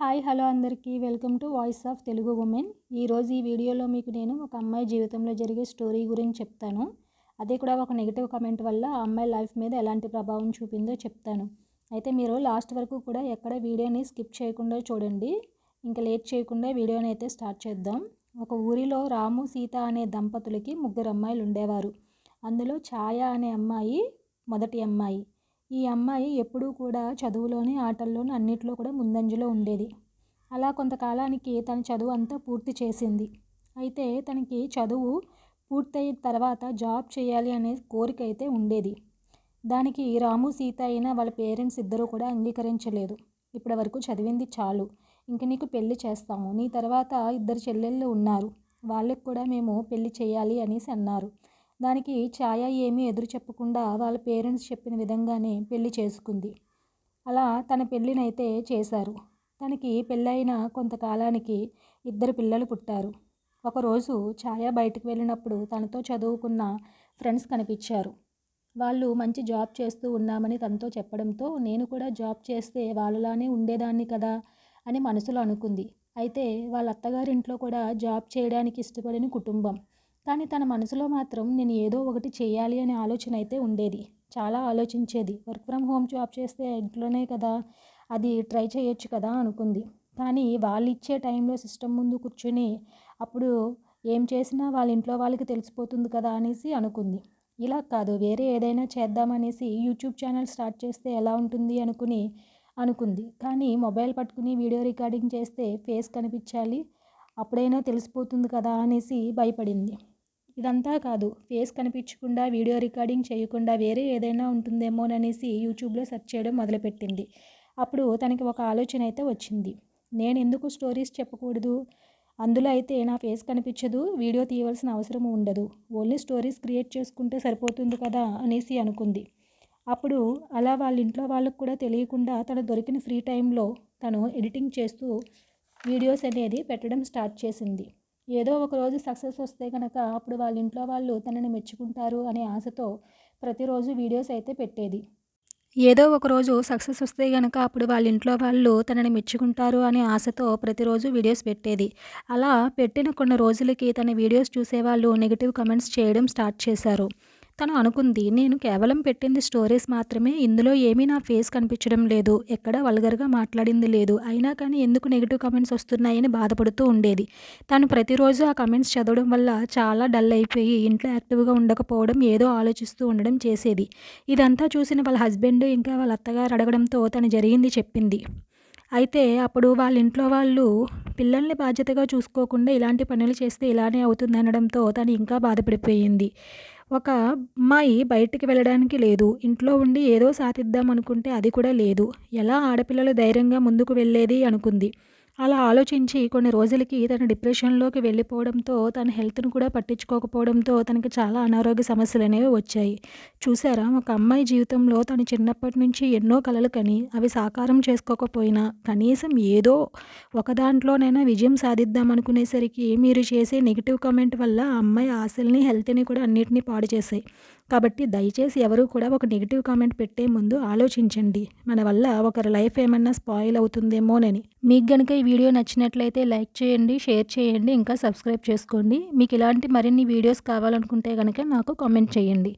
Hi hello అందరికీ. Welcome to voice of Telugu women. ఈరోజు ఈ వీడియోలో మీకు నేను ఒక అమ్మాయి జీవితంలో జరిగే స్టోరీ గురించి చెప్తాను. అదే కూడా ఒక నెగిటివ్ కమెంట్ వల్ల ఆ అమ్మాయి లైఫ్ మీద ఎలాంటి ప్రభావం చూపిందో చెప్తాను. అయితే మీరు లాస్ట్ వరకు కూడా ఎక్కడ వీడియోని స్కిప్ చేయకుండా చూడండి. ఇంకా లేట్ చేయకుండా వీడియోని అయితే స్టార్ట్ చేద్దాం. ఒక ఊరిలో రాము సీత అనే దంపతులకి ముగ్గురు అమ్మాయిలు ఉండేవారు. అందులో ఛాయ అనే అమ్మాయి మొదటి అమ్మాయి. ఈ అమ్మాయి ఎప్పుడూ కూడా చదువులోని ఆటల్లోని అన్నిట్లో కూడా ముందంజలో ఉండేది. అలా కొంతకాలానికి తన చదువు అంతా పూర్తి చేసింది. అయితే తనకి చదువు పూర్తయిన తర్వాత జాబ్ చేయాలి అనే కోరిక అయితే ఉండేది. దానికి రాము సీత అయినా వాళ్ళ పేరెంట్స్ ఇద్దరూ కూడా అంగీకరించలేదు. ఇప్పటి వరకు చదివింది చాలు. ఇంక నీకు పెళ్ళి చేస్తాము. నీ తర్వాత ఇద్దరు చెల్లెళ్ళు ఉన్నారు. వాళ్ళకి కూడా మేము పెళ్ళి చేయాలి అనేసి అన్నారు. దానికి ఛాయ ఏమీ ఎదురు చెప్పకుండా వాళ్ళ పేరెంట్స్ చెప్పిన విధంగానే పెళ్ళి చేసుకుంది. అలా తన పెళ్ళినైతే చేశారు. తనకి పెళ్ళైన కొంతకాలానికి ఇద్దరు పిల్లలు పుట్టారు. ఒకరోజు ఛాయ బయటకు వెళ్ళినప్పుడు తనతో చదువుకున్న ఫ్రెండ్స్ కనిపించారు. వాళ్ళు మంచి జాబ్ చేస్తూ ఉన్నామని తనతో చెప్పడంతో నేను కూడా జాబ్ చేస్తే వాళ్ళలానే ఉండేదాన్ని కదా అని మనసులో అనుకుంది. అయితే వాళ్ళ అత్తగారింట్లో కూడా జాబ్ చేయడానికి ఇష్టపడిన కుటుంబం. కానీ తన మనసులో మాత్రం నేను ఏదో ఒకటి చేయాలి అనే ఆలోచన అయితే ఉండేది. చాలా ఆలోచించేది. వర్క్ ఫ్రమ్ హోమ్ జాబ్ చేస్తే ఇంట్లోనే కదా అది ట్రై చేయొచ్చు కదా అనుకుంది. కానీ వాళ్ళు ఇచ్చే టైంలో సిస్టమ్ ముందు కూర్చొని అప్పుడు ఏం చేసినా వాళ్ళ ఇంట్లో వాళ్ళకి తెలిసిపోతుంది కదా అనేసి అనుకుంది. ఇలా కాదు వేరే ఏదైనా చేద్దామనేసి యూట్యూబ్ ఛానల్ స్టార్ట్ చేస్తే ఎలా ఉంటుంది అనుకుని అనుకుంది. కానీ మొబైల్ పట్టుకుని వీడియో రికార్డింగ్ చేస్తే ఫేస్ కనిపించాలి అప్పుడైనా తెలిసిపోతుంది కదా అనేసి భయపడింది. ఇదంతా కాదు. ఫేస్ కనిపించకుండా వీడియో రికార్డింగ్ చేయకుండా వేరే ఏదైనా ఉంటుందేమోననేసి యూట్యూబ్లో సెర్చ్ చేయడం మొదలుపెట్టింది. అప్పుడు తనకి ఒక ఆలోచన అయితే వచ్చింది. నేను ఎందుకు స్టోరీస్ చెప్పకూడదు? అందులో అయితే నా ఫేస్ కనిపించదు వీడియో తీయవలసిన అవసరం ఉండదు. ఓన్లీ స్టోరీస్ క్రియేట్ చేసుకుంటే సరిపోతుంది కదా అనేసి అనుకుంది. అప్పుడు అలా వాళ్ళ ఇంట్లో వాళ్ళకు కూడా తెలియకుండా తను దొరికిన ఫ్రీ టైంలో తను ఎడిటింగ్ చేస్తూ వీడియోస్ అనేది పెట్టడం స్టార్ట్ చేసింది. ఏదో ఒక రోజు సక్సెస్ వస్తే కనుక అప్పుడు వాళ్ళ ఇంట్లో వాళ్ళు తనని మెచ్చుకుంటారు అనే ఆశతో ప్రతిరోజు వీడియోస్ అయితే పెట్టేది. ఏదో ఒక రోజు సక్సెస్ వస్తే కనుక అప్పుడు వాళ్ళ ఇంట్లో వాళ్ళు తనని మెచ్చుకుంటారు అనే ఆశతో ప్రతిరోజు వీడియోస్ పెట్టేది. అలా పెట్టిన కొన్ని రోజులకి తన వీడియోస్ చూసేవాళ్ళు నెగిటివ్ కమెంట్స్ చేయడం స్టార్ట్ చేశారు. తను అనుకుంది నేను కేవలం పెట్టింది స్టోరీస్ మాత్రమే. ఇందులో ఏమీ నా ఫేస్ కనిపించడం లేదు. ఎక్కడ వల్గర్గా మాట్లాడింది లేదు. అయినా కానీ ఎందుకు నెగిటివ్ కమెంట్స్ వస్తున్నాయని బాధపడుతూ ఉండేది. తను ప్రతిరోజు ఆ కమెంట్స్ చదవడం వల్ల చాలా డల్ అయిపోయి ఇంట్లో యాక్టివ్గా ఉండకపోవడం ఏదో ఆలోచిస్తూ ఉండడం చేసేది. ఇదంతా చూసిన వాళ్ళ హస్బెండ్ ఇంకా వాళ్ళ అత్తగారు అడగడంతో తను జరిగింది చెప్పింది. అయితే అప్పుడు వాళ్ళ ఇంట్లో వాళ్ళు పిల్లల్ని బాధ్యతగా చూసుకోకుండా ఇలాంటి పనులు చేస్తే ఇలానే అవుతుంది అనడంతో తను ఇంకా బాధపడిపోయింది. ఒక అమ్మాయి బయటికి వెళ్ళడానికి లేదు. ఇంట్లో ఉండి ఏదో సాధిద్దాం అనుకుంటే అది కూడా లేదు. ఎలా ఆడపిల్లలు ధైర్యంగా ముందుకు వెళ్ళేది అనుకుంది. అలా ఆలోచించి కొన్ని రోజులకి తన డిప్రెషన్లోకి వెళ్ళిపోవడంతో తన హెల్త్ను కూడా పట్టించుకోకపోవడంతో తనకి చాలా అనారోగ్య సమస్యలు అనేవి వచ్చాయి. చూసారా? ఒక అమ్మాయి జీవితంలో తను చిన్నప్పటి నుంచి ఎన్నో కలలు కని అవి సాకారం చేసుకోకపోయినా కనీసం ఏదో ఒక దాంట్లోనైనా విజయం సాధిద్దాం అనుకునేసరికి మీరు చేసే నెగిటివ్ కామెంట్ వల్ల ఆ అమ్మాయి ఆశల్ని హెల్త్ని కూడా అన్నిటినీ పాడు చేశాయి కాబట్టి దయచేసి ఎవరు కూడా ఒక నెగిటివ్ కామెంట్ పెట్టే ముందు ఆలోచించండి. మన వల్ల ఒకరి లైఫ్ ఏమన్నా స్పాయిల్ అవుతుందేమోనని. మీకు కనుక ఈ వీడియో నచ్చినట్లయితే లైక్ చేయండి షేర్ చేయండి ఇంకా సబ్స్క్రైబ్ చేసుకోండి. మీకు ఇలాంటి మరిన్ని వీడియోస్ కావాలనుకుంటే కనుక నాకు కామెంట్ చేయండి.